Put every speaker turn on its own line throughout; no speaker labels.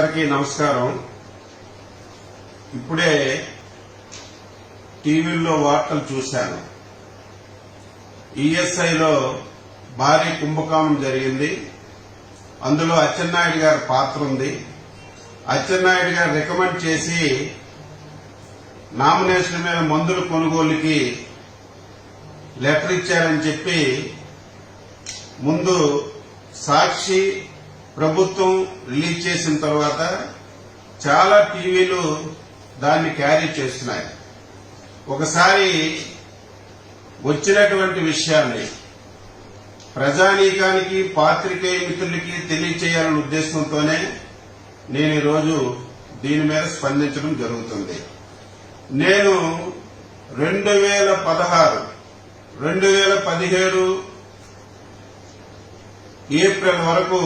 అందరికీ నమస్కారం. ఇప్పుడే టీవీల్లో వార్తలు చూశాను. ఈఎస్ఐలో భారీ కుంభకోణం జరిగింది. అందులో అచ్చెన్నాయుడు గారి పాత్ర ఉంది. అచ్చెన్నాయుడు గారు రికమెండ్ చేసి నామినేషన్ మీద మందుల కొనుగోలుకి లెటర్ ఇచ్చారని చెప్పి ముందు సాక్షి ప్రభుత్వం రిలీజ్ చేసిన తర్వాత చాలా టీవీలు దాన్ని క్యారీ చేస్తున్నాయి. ఒకసారి వచ్చినటువంటి విషయాన్ని ప్రజానీకానికి పాత్రికేయ మిత్రులకి తెలియచేయాలనే ఉద్దేశంతోనే నేను ఈరోజు దీని మీద స్పందించడం జరుగుతుంది. నేను రెండు వేల పదహారు రెండు వేల పదిహేడు ఏప్రిల్ వరకు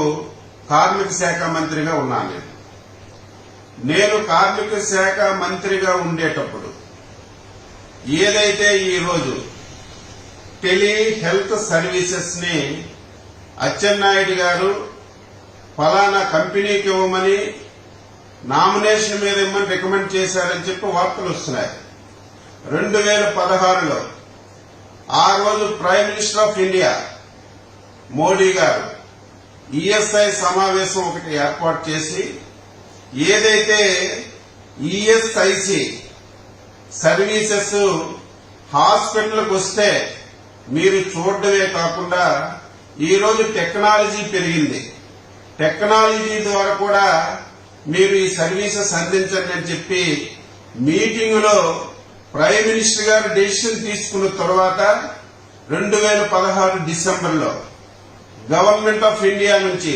కార్మిక శాఖ మంత్రిగా ఉన్నాను నేను. నేను కార్మిక శాఖ మంత్రిగా ఉండేటప్పుడు ఏదైతే ఈరోజు రోజు టెలి హెల్త్ సర్వీసెస్ని అచ్చెన్నాయుడు గారు ఫలానా కంపెనీకి ఇవ్వమని నామినేషన్ మీద ఇవ్వమని రికమెండ్ చేశారని చెప్పి వార్తలు వస్తున్నాయి రెండు వేల పదహారులో ఆ రోజు prime minister of India Modi garu ESI సమావేశం ఒకటి ఏర్పాటు చేసి ఏదైతే ఈఎస్ఐసి సర్వీసెస్ హాస్పిటల్కి వస్తే మీరు చూడడమే కాకుండా ఈరోజు టెక్నాలజీ పెరిగింది. టెక్నాలజీ ద్వారా కూడా మీరు ఈ సర్వీసెస్ అందించండి అని చెప్పి మీటింగులో ప్రైమ్ మినిస్టర్ గారు డెసిషన్ తీసుకున్న తర్వాత రెండు వేల పదహారు డిసెంబర్లో గవర్నమెంట్ ఆఫ్ ఇండియా నుంచి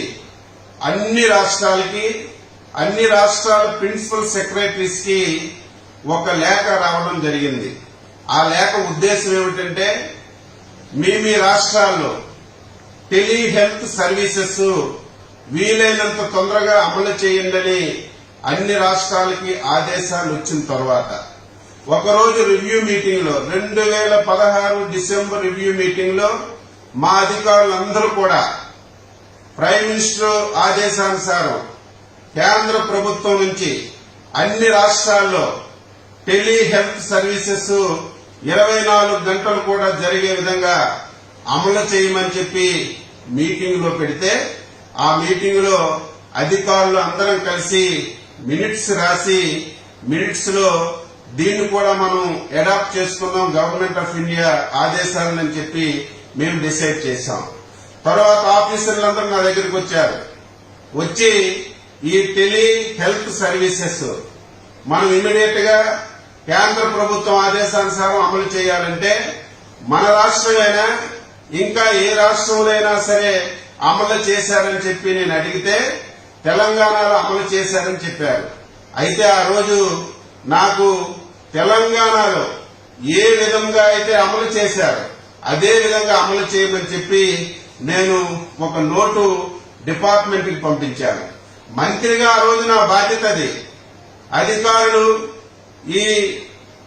అన్ని రాష్ట్రాలకి అన్ని రాష్ట్రాల ప్రిన్సిపల్ సెక్రటరీస్కి ఒక లేఖ రావడం జరిగింది. ఆ లేఖ ఉద్దేశం ఏమిటంటే మీ మీ రాష్ట్రాల్లో టెలిహెల్త్ సర్వీసెస్ వీలైనంత తొందరగా అమలు చేయండి అన్ని రాష్ట్రాలకి ఆదేశాలు వచ్చిన తర్వాత ఒకరోజు రివ్యూ మీటింగ్లో రెండు వేల పదహారు డిసెంబర్ రివ్యూ మీటింగ్లో మా అధికారులందరూ కూడా ప్రైమ్ మినిస్టర్ ఆదేశానుసారం కేంద్ర ప్రభుత్వం నుంచి అన్ని రాష్ట్రాల్లో టెలి హెల్త్ సర్వీసెస్ ఇరవై నాలుగు గంటలు కూడా జరిగే విధంగా అమలు చేయమని చెప్పి మీటింగ్లో పెడితే ఆ మీటింగ్లో అధికారులు అందరం కలిసి మినిట్స్ రాసి మినిట్స్లో దీన్ని కూడా మనం అడాప్ట్ చేసుకున్నాం గవర్నమెంట్ ఆఫ్ ఇండియా ఆదేశాలని చెప్పి మేము డిసైడ్ చేశాం. తర్వాత ఆఫీసర్లందరూ నా దగ్గరికి వచ్చారు. వచ్చి ఈ టెలి హెల్త్ సర్వీసెస్ మనం ఇమీడియట్గా కేంద్ర ప్రభుత్వం ఆదేశానుసారం అమలు చేయాలంటే మన రాష్ట్రమైనా ఇంకా ఏ రాష్ట్రంలో సరే అమలు చేశారని చెప్పి నేను అడిగితే తెలంగాణలో అమలు చేశారని చెప్పారు. అయితే ఆ రోజు నాకు తెలంగాణలో ఏ విధంగా అయితే అమలు చేశారు అదే విధంగా అమలు చేయమని చెప్పి నేను ఒక నోటు డిపార్ట్మెంట్కి పంపించాను. మంత్రిగా ఆ రోజు నా బాధ్యత అది. అధికారులు ఈ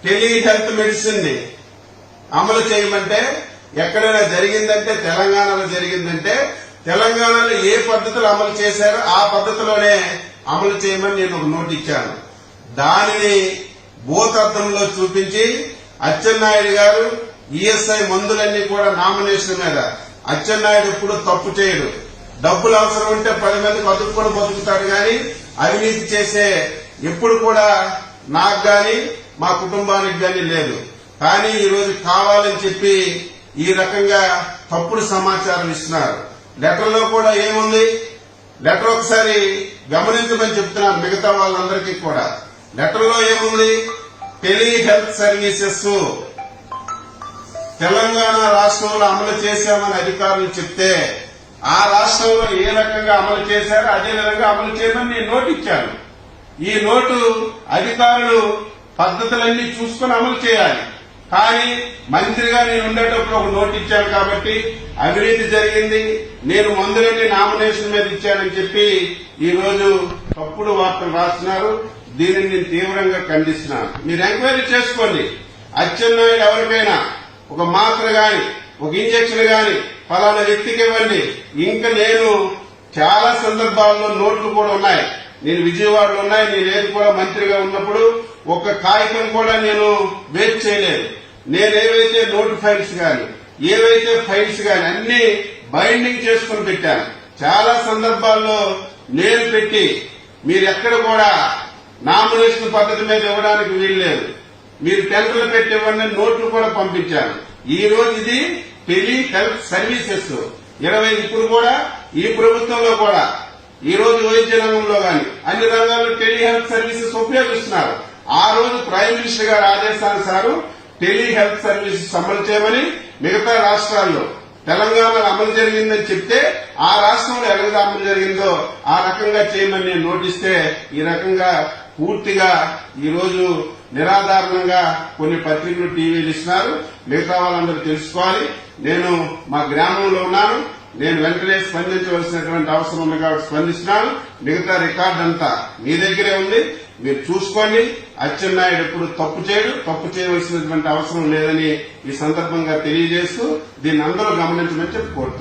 టెలిహెల్త్ మెడిసిన్ని అమలు చేయమంటే ఎక్కడైనా జరిగిందంటే తెలంగాణలో జరిగిందంటే తెలంగాణలో ఏ పద్ధతులు అమలు చేశారో ఆ పద్ధతిలోనే అమలు చేయమని నేను ఒక నోట్ ఇచ్చాను. దానిని భూతత్వంలో చూపించి అచ్చెన్నాయుడు గారు ఈఎస్ఐ మందులన్నీ కూడా నామినేషన్ మీద అచ్చెన్నాయుడు ఎప్పుడు తప్పు చేయడు. డబ్బులు అవసరం ఉంటే పది మంది బతుకుని బతుకుతాడు గాని అవినీతి చేసే ఎప్పుడు కూడా నాకు గాని మా కుటుంబానికి గాని లేదు. కానీ ఈరోజు కావాలని చెప్పి ఈ రకంగా తప్పుడు సమాచారం ఇస్తున్నారు. లెటర్లో కూడా ఏముంది? లెటర్ ఒకసారి గమనించమని చెప్తున్నాను మిగతా వాళ్ళందరికీ కూడా. లెటర్లో ఏముంది? టెలి హెల్త్ సర్వీసెస్ తెలంగాణ రాష్ట్రంలో అమలు చేశామని అధికారులు చెప్తే ఆ రాష్ట్రంలో ఏ రకంగా అమలు చేశారో అదే విధంగా అమలు చేయమని నేను నోటు ఇచ్చాను ఈ నోటు అధికారులు పద్ధతులన్నీ చూసుకుని అమలు చేయాలి. కానీ మంత్రిగా నేను ఉండేటప్పుడు ఒక నోటు ఇచ్చాను కాబట్టి అవినీతి జరిగింది. నేను మందులన్నీ నామినేషన్ మీద ఇచ్చానని చెప్పి ఈ రోజు తప్పుడు వార్తలు రాస్తున్నారు. దీనిని నేను తీవ్రంగా ఖండిస్తున్నాను. మీరు ఎంక్వైరీ చేసుకోండి. అచ్చెన్నాయుడు ఎవరికైనా ఒక మాత్ర గాని ఒక ఇంజక్షన్ గాని ఫలానా వ్యక్తికి ఇవ్వండి. ఇంకా నేను చాలా సందర్భాల్లో నోట్లు కూడా ఉన్నాయి. నేను విజయవాడలో ఉన్నాయి నేను ఏది కూడా మంత్రిగా ఉన్నప్పుడు ఒక కాగితం కూడా నేను వేస్ట్ చేయలేదు. నేను ఏవైతే నోటు ఫైల్స్ కానీ ఏవైతే ఫైల్స్ కానీ అన్ని బైండింగ్ చేసుకుని పెట్టాను. చాలా సందర్భాల్లో నేను పెట్టి మీరు ఎక్కడ కూడా నామినేషన్ పద్ధతి మీద ఇవ్వడానికి వీల్లేదు మీరు టెండర్లు పెట్టేవాడిని నోట్లు కూడా పంపించారు. ఈ రోజు ఇది టెలి హెల్త్ సర్వీసెస్ ఇరవై ఇప్పుడు కూడా ఈ ప్రభుత్వంలో కూడా ఈ రోజు వైద్య రంగంలో గాని అన్ని రంగాల్లో టెలి హెల్త్ సర్వీసెస్ ఉపయోగిస్తున్నారు. ఆ రోజు ప్రైమ్ మినిస్టర్ గారి ఆదేశానుసారం టెలి హెల్త్ సర్వీసెస్ అమలు చేయమని మిగతా రాష్ట్రాల్లో తెలంగాణలో అమలు జరిగిందని చెప్తే ఆ రాష్ట్రంలో ఎలాగ అమలు జరిగిందో ఆ రకంగా చేయమని నేను నోటిస్తే ఈ రకంగా పూర్తిగా ఈరోజు నిరాధారణంగా కొన్ని పత్రికలు టీవీలు ఇస్తున్నారు. మిగతా వాళ్ళందరూ తెలుసుకోవాలి. నేను మా గ్రామంలో ఉన్నాను. నేను వెంటనే స్పందించవలసినటువంటి అవసరం ఉంది కాబట్టి స్పందిస్తున్నాను. మిగతా రికార్డు అంతా మీ దగ్గరే ఉంది. మీరు చూసుకోండి. అచ్చెన్నాయుడు ఎప్పుడు తప్పు చేయడు. తప్పు చేయవలసినటువంటి అవసరం లేదని ఈ సందర్భంగా తెలియజేస్తూ దీన్ని అందరూ గమనించమని చెప్పి